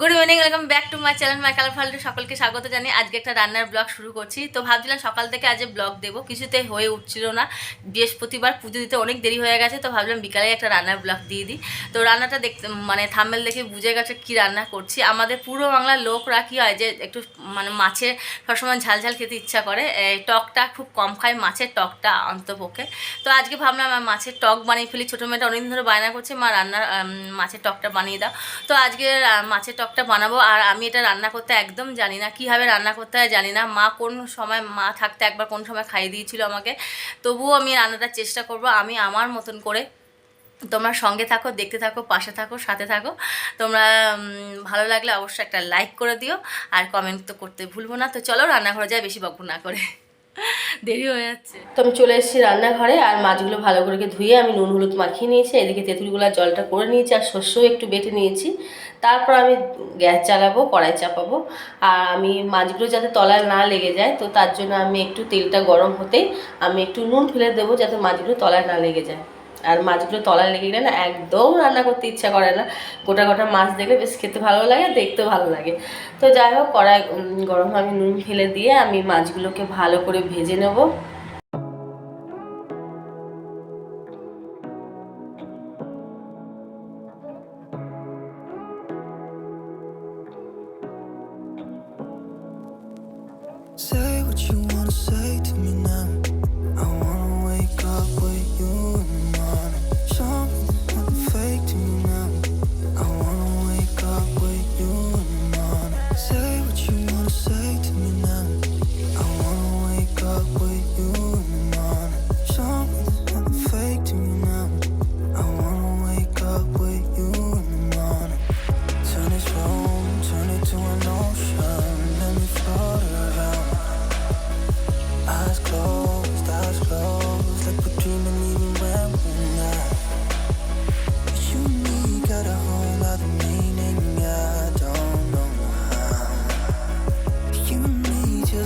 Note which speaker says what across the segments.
Speaker 1: Good evening welcome back to my channel my colour ফাল্টু সকলকে স্বাগত জানিয়ে আজকে একটা রান্নার ব্লগ শুরু করছি। তো ভাবছিলাম সকাল থেকে আজ ব্লগ দেবো, কিছুতে হয়ে উঠছিল না। বৃহস্পতিবার পুজো দিতে অনেক দেরি হয়ে গেছে, তো ভাবলাম বিকালে একটা রান্নার ব্লগ দিয়ে দিই। তো রান্নাটা দেখতে মানে থাম্বেল দেখে বুঝে গেছে কী রান্না করছি। আমাদের পুরো বাংলার লোকরা কী হয় যে একটু মানে মাছের সবসময় ঝাল ঝাল খেতে ইচ্ছা করে টকটা খুব কম খায়, মাছের টকটা অন্তপক্ষে। তো আজকে ভাবলাম আমার মাছের টক বানিয়ে ফেলি, ছোটো মেয়েটা অনেকদিন ধরে বায়না করছে, মা রান্নার মাছের টকটা বানিয়ে দাও। তো আজকে মাছের টকটা বানাবো আর আমি এটা রান্না করতে একদম জানি না, কীভাবে রান্না করতে হয় জানি না। মা কোন সময়, মা থাকতে একবার কোন সময় খাইয়ে দিয়েছিল আমাকে। তবুও আমি রান্নাটার চেষ্টা করব, আমি আমার মতন করে। তোমরা সঙ্গে থাকো, দেখতে থাকো, পাশে থাকো, সাথে থাকো। তোমরা ভালো লাগলে অবশ্যই একটা লাইক করে দিও আর কমেন্ট তো করতে ভুলবো না। তো চলো রান্নাঘরে যাই, বেশি বকবো না করে। দেরি হয়ে যাচ্ছে। তো আমি চলে এসেছি রান্নাঘরে আর মাছগুলো ভালো করে ধুয়ে আমি নুন, হলুদ মাখিয়ে নিয়েছি। এদিকে তেঁতুলগুলার জলটা করে নিয়েছি আর শস্যও একটু বেটে নিয়েছি। তারপর আমি গ্যাস চালাবো, কড়াই চাপাবো। আর আমি মাছগুলো যাতে তলায় না লেগে যায়, তো তার জন্য আমি একটু তেলটা গরম হতেই আমি একটু নুন ফেলে দেবো যাতে মাছগুলো তলায় না লেগে যায়। আর মাছগুলো তলায় লেগে গেলে না একদম রান্না করতে ইচ্ছা করে না। গোটা গোটা মাছ দেখলে বেশ খেতে ভালো লাগে, দেখতেও ভালো লাগে। তো যাই হোক, কড়াই গরম আমি নুন ফেলে দিয়ে আমি মাছগুলোকে ভালো করে ভেজে নেব।
Speaker 2: What you wanna say to me now.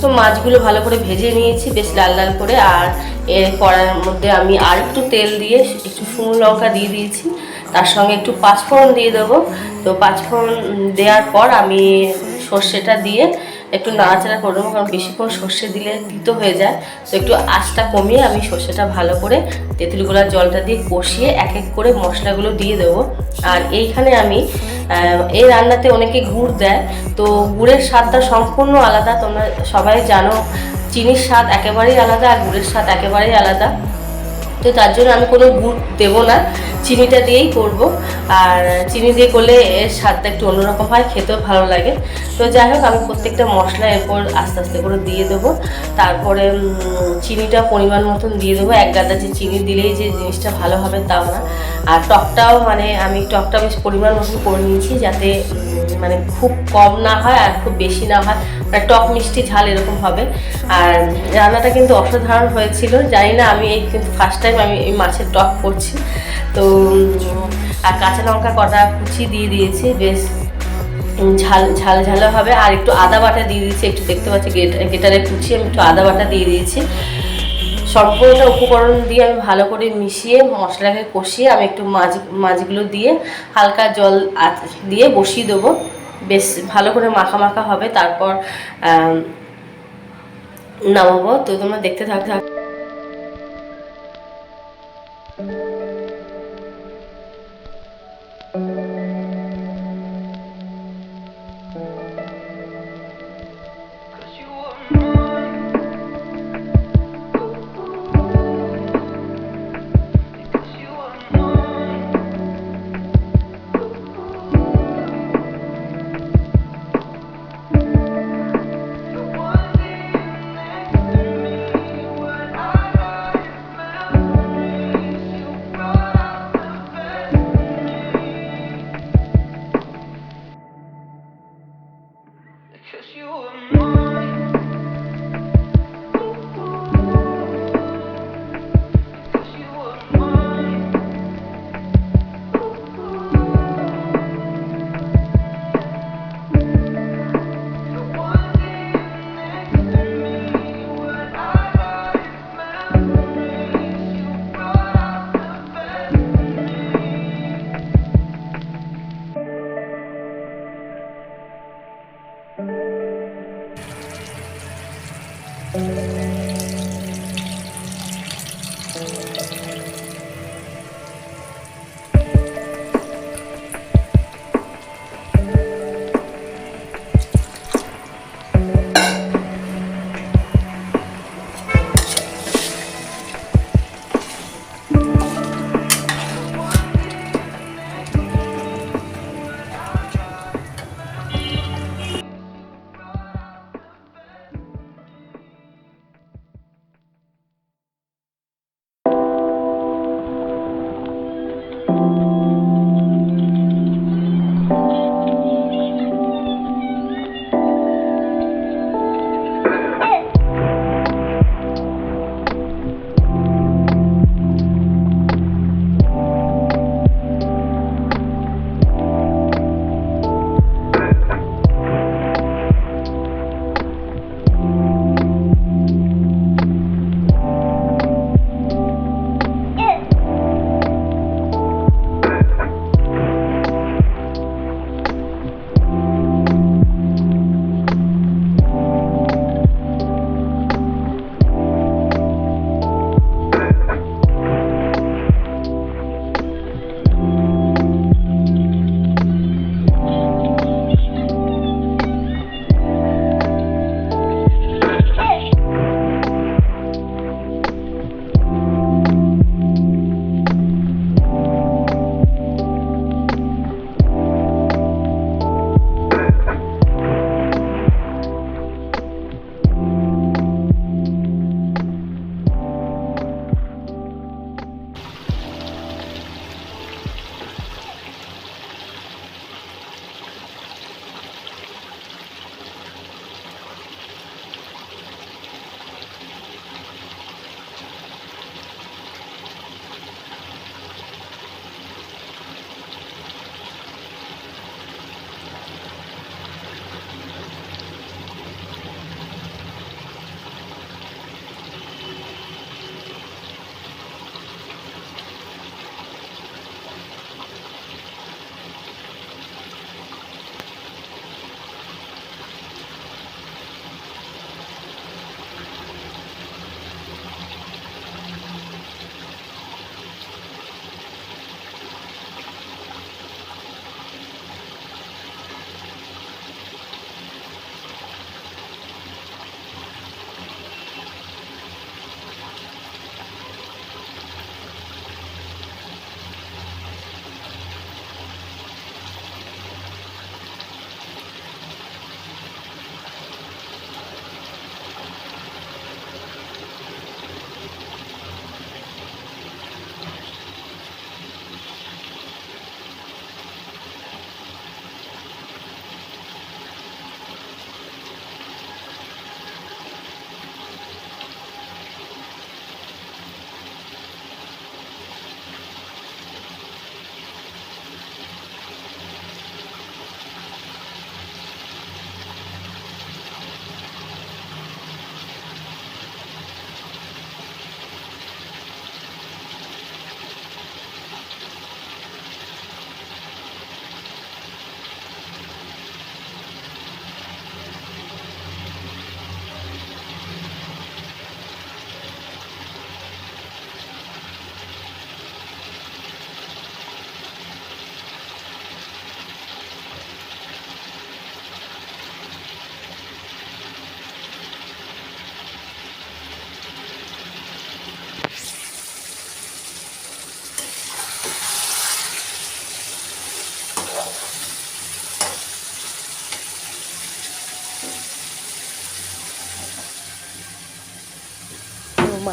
Speaker 1: তো মাছগুলো ভালো করে ভেজে নিয়েছি, বেশ লাল লাল করে। আর এর কড়ার মধ্যে আমি আর একটু তেল দিয়ে একটু শুকনো লঙ্কা দিয়ে দিয়েছি। তার সঙ্গে একটু পাঁচফোড়ন দিয়ে দেবো। তো পাঁচফোড়ন দেওয়ার পর আমি সর্ষেটা দিয়ে একটু নাড়াচাড়া করে দেবো কারণ বেশিক্ষণ সর্ষে দিলে তিতো হয়ে যায়। তো একটু আঁচটা কমিয়ে আমি সর্ষেটা ভালো করে তেঁতুলগুলার জলটা দিয়ে কষিয়ে এক এক করে মশলাগুলো দিয়ে দেবো। আর এইখানে আমি এই রান্নাতে অনেকে গুড় দেয়, তো গুড়ের স্বাদটা সম্পূর্ণ আলাদা। তোমরা সবাই জানো, চিনির স্বাদ একেবারেই আলাদা আর গুড়ের স্বাদ একেবারেই আলাদা। তো তার জন্য আমি কোনো গুড় দেবো না। চিনিটা দিয়েই করব। আর চিনি দিয়ে করলে এর স্বাদটা একটু অন্যরকম হয়, খেতেও ভালো লাগে। তো যাই হোক, আমি প্রত্যেকটা মশলা এরপর আস্তে আস্তে করে দিয়ে দেবো। তারপরে চিনিটা পরিমাণ মতন দিয়ে দেবো। এক গাদা যে চিনি দিলেই যে জিনিসটা ভালো হবে তাও না। আর টকটাও মানে আমি টকটা বেশ পরিমাণ মতন করে নিয়েছি যাতে মানে খুব কম না হয় আর খুব বেশি না হয়। টক মিষ্টি ঝাল এরকম হবে। আর রান্নাটা কিন্তু অসাধারণ হয়েছিল। জানি না আমি এই কিন্তু ফার্স্ট টাইম আমি এই মাছের টক করছি। তো, আর কাঁচা লঙ্কা কটা কুচি দিয়ে দিয়েছি, বেশ ঝাল ঝাল, ঝালও হবে। আর একটু আদা বাটা দিয়ে দিয়েছি, একটু দেখতে পাচ্ছি গেট- গেটারে কুচি, আমি একটু আদা বাটা দিয়ে দিয়েছি। সম্পূর্ণটা উপকরণ দিয়ে আমি ভালো করে মিশিয়ে মশলাকে কষিয়ে আমি একটু মাছ, মাছগুলো দিয়ে হালকা জল দিয়ে বসিয়ে দেবো। বেশ ভালো করে মাখা মাখা হবে তারপর নামাবো। তো তোমরা দেখতে থাক থাক
Speaker 2: you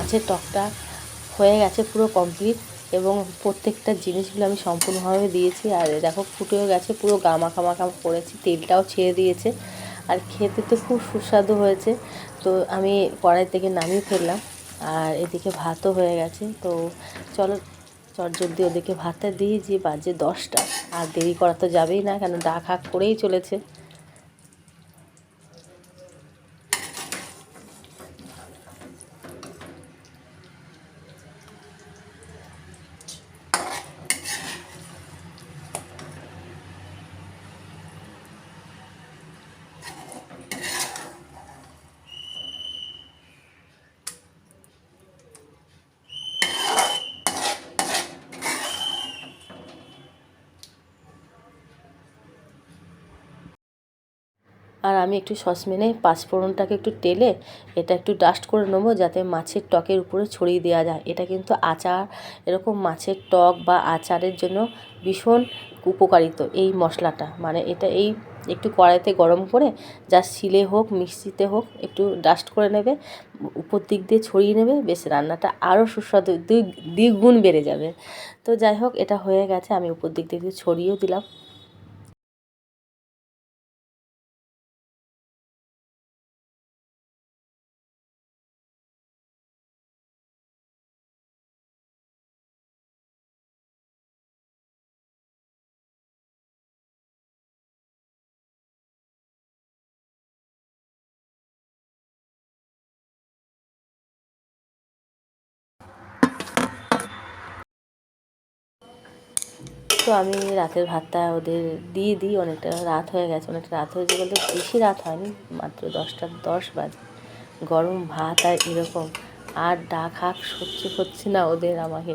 Speaker 1: মাছের টকটা হয়ে গেছে পুরো কমপ্লিট এবং প্রত্যেকটা জিনিসগুলো আমি সম্পূর্ণভাবে দিয়েছি। আর দেখো ফুটেও গেছে, পুরো গামাখা মাখা করেছি, তেলটাও ছেড়ে দিয়েছে। আর খেতে তো খুব সুস্বাদু হয়েছে। তো আমি কড়াই থেকে নামিয়ে ফেললাম। আর এদিকে ভাতও হয়ে গেছে। তো চলো চটজলদি ওদিকে ভাতটা দিয়ে যে বাজে দশটা। আর দেরি করা তো যাবেই না, কেন ডাক হাক করেই চলেছে। আমি একটু সসপ্যানে পাঁচফোড়নটাকে একটু টেলে এটা একটু ডাস্ট করে নেব যাতে মাছের টকের উপরে ছড়িয়ে দেওয়া যায়। এটা কিন্তু আচার, এরকম মাছের টক বা আচারের জন্য ভীষণ উপকারিত এই মশলাটা। মানে এটা এই একটু কড়াইতে গরম করে যা শিলে হোক, মিক্সিতে হোক, একটু ডাস্ট করে নেবে, উপর দিক দিয়ে ছড়িয়ে নেবে, বেশ রান্নাটা আরও সুস্বাদু দুই দ্বিগুণ বেড়ে যাবে। তো যাই হোক, এটা হয়ে গেছে, আমি উপর দিক দিয়ে ছড়িয়েও দিলাম। তো আমি রাতের ভাতটা ওদের দিয়ে দিই, অনেকটা রাত হয়ে গেছে, অনেকটা রাত হয়েছে বলতে বেশি রাত হয়নি, মাত্র দশটা দশ বাজে। গরম ভাত আর এরকম, আর ডাক হাক সহ্য হচ্ছে না ওদের আমাকে।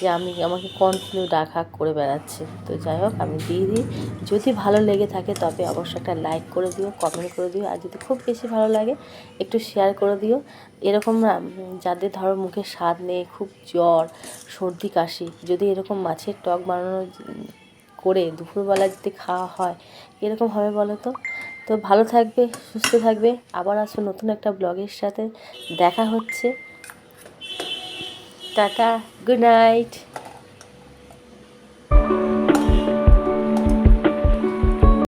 Speaker 1: যে আমি আমাকে কন্টিনিউ ডাক হাক করে বেড়াচ্ছে। তো যাই হোক, আমি দিয়ে দিই। যদি ভালো লেগে থাকে তবে অবশ্যই একটা লাইক করে দিও কমেন্ট করে দিও। আর যদি খুব বেশি ভালো লাগে, একটু শেয়ার করে দিও। এরকম না যাদের ধরো মুখে স্বাদ নেই, খুব জ্বর, সর্দি, কাশি, যদি এরকম মাছের টক বানানো করে দুপুরবেলা যদি খাওয়া হয়, এরকম হবে বলো তো? তো ভালো থাকবে, সুস্থ থাকবে। আবার আসো নতুন একটা ব্লগের সাথে। দেখা হচ্ছে। Tata. Good night.